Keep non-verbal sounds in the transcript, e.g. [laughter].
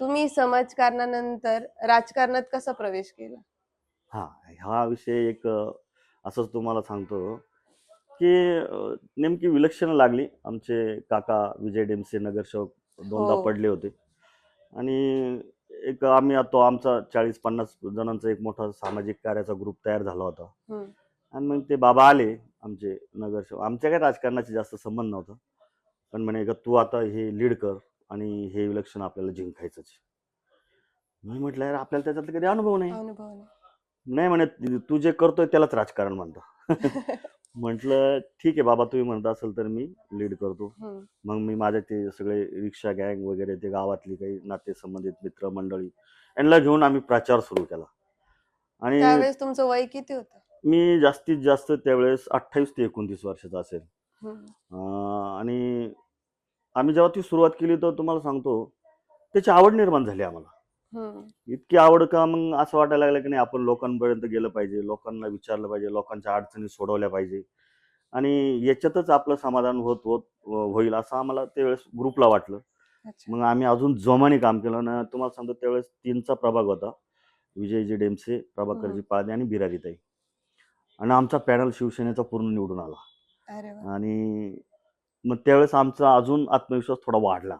तुम्ही समाजकारणानंतर राजकारणात कसा प्रवेश केला? हा हा विषय एक असंच तुम्हाला सांगतो की नेमकी विलक्षण लागली. आमचे काका विजय डेमसे नगरसेवक दोनदा हो. पडले होते. आणि एक आम्ही तो आमचा चाळीस पन्नास जणांचा एक मोठा सामाजिक कार्याचा ग्रुप तयार झाला होता. आणि मग ते बाबा आले आमचे नगरसेवक. आमच्या काही राजकारणाशी जास्त संबंध नव्हता. पण म्हणे का तू आता हे लीड कर. आणि हे इलेक्शन आपल्याला जिंकायचंच आहे." मी म्हटलं यार आपल्याला त्याच्यातला कधी अनुभव नाही अनुभव नाही. नाही म्हणे तू जे करतोय त्यालाच राजकारण म्हणता [laughs] म्हटलं ठीक आहे बाबा तुम्ही म्हणता असेल तर मी लीड करतो हम्म. मग मी माझे ते सगळे रिक्षा गँग वगैरे ते गावातली काही नाते संबंधित मित्र मंडळी यांना घेऊन आम्ही प्रचार सुरू केला आणि त्यावेळेस तुमचं वय किती होतं मी जास्तीत जास्त त्यावेळेस अठ्ठावीस ते एकोणतीस वर्षाचा असेल हम्म. अं, आणि आम्ही जेव्हा ती सुरुवात केली तर तुम्हाला सांगतो त्याची आवड निर्माण झाली आम्हाला. हम्म. इतकी आवड का मग असं वाटायला लागलं की नाही आपण लोकांपर्यंत गेलं पाहिजे लोकांना विचारलं पाहिजे लोकांच्या अडचणी सोडवल्या पाहिजे. आणि याच्यातच आपलं समाधान होत होत होईल असं आम्हाला त्यावेळेस ग्रुपला वाटलं. मग आम्ही अजून जोमाने काम केलं ना तुम्हाला सांगतो त्यावेळेस तीनचा प्रभाग होता. विजयजी डेमसे प्रभाकरजी पाळदे आणि बिरारीताई आणि आमचा पॅनल शिवसेनेचा पूर्ण निवडून आला. आणि मग त्यावेळेस आमचा अजून आत्मविश्वास थोडा वाढला.